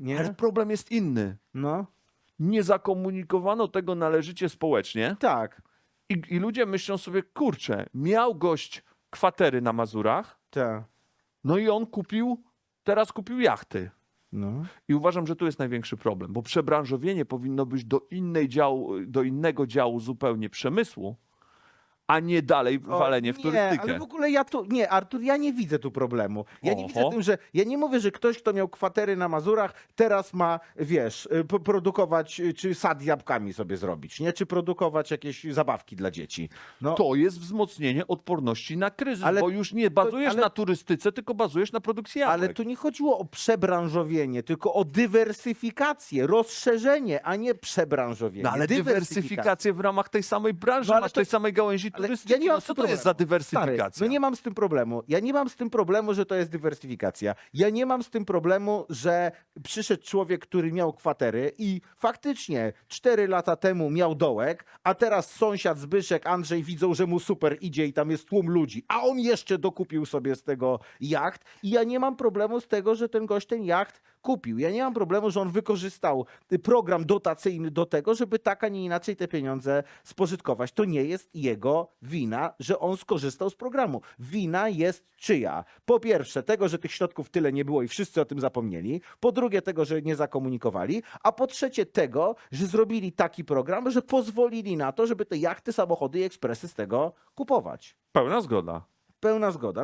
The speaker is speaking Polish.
nie? Ale problem jest inny. No, Nie zakomunikowano tego należycie społecznie tak, i, i ludzie myślą sobie, kurczę, miał gość kwatery na Mazurach, tak. no i on kupił, teraz kupił jachty. No. I uważam, że tu jest największy problem, bo przebranżowienie powinno być do, innej działu, do innego działu zupełnie przemysłu, a nie dalej O, walenie w nie, turystykę. ale w ogóle ja tu, nie, Artur, ja nie widzę tu problemu. Ja nie widzę Oho. tym, że, ja nie mówię, że ktoś, kto miał kwatery na Mazurach, teraz ma, wiesz, y, produkować, y, czy sad jabłkami sobie zrobić, nie? Czy produkować jakieś zabawki dla dzieci. No, To jest wzmocnienie odporności na kryzys, Ale bo już nie bazujesz ale- na turystyce, tylko bazujesz na produkcji jabłek. ale tu nie chodziło o przebranżowienie, tylko o dywersyfikację, rozszerzenie, a nie przebranżowienie. No ale dywersyfikację w ramach tej samej branży, No, masz to- tej samej gałęzi Ale ja nie mam co to jest za dywersyfikacja? Stary, no nie mam z tym problemu. Ja nie mam z tym problemu, że to jest dywersyfikacja. Ja nie mam z tym problemu, że przyszedł człowiek, który miał kwatery i faktycznie 4 lata temu miał dołek, a teraz sąsiad Zbyszek, Andrzej widzą, że mu super idzie i tam jest tłum ludzi, a on jeszcze dokupił sobie z tego jacht i ja nie mam problemu z tego, że ten gość ten jacht kupił. Ja nie mam problemu, że on wykorzystał y, program dotacyjny do tego, żeby tak, a nie inaczej te pieniądze spożytkować. To nie jest jego wina, że on skorzystał z programu. Wina jest czyja? Po pierwsze, tego, że tych środków tyle nie było i wszyscy o tym zapomnieli. Po drugie, tego, że nie zakomunikowali. A po trzecie, tego, że zrobili taki program, że pozwolili na to, żeby te jachty, samochody i ekspresy z tego kupować. Pełna zgoda. Pełna zgoda.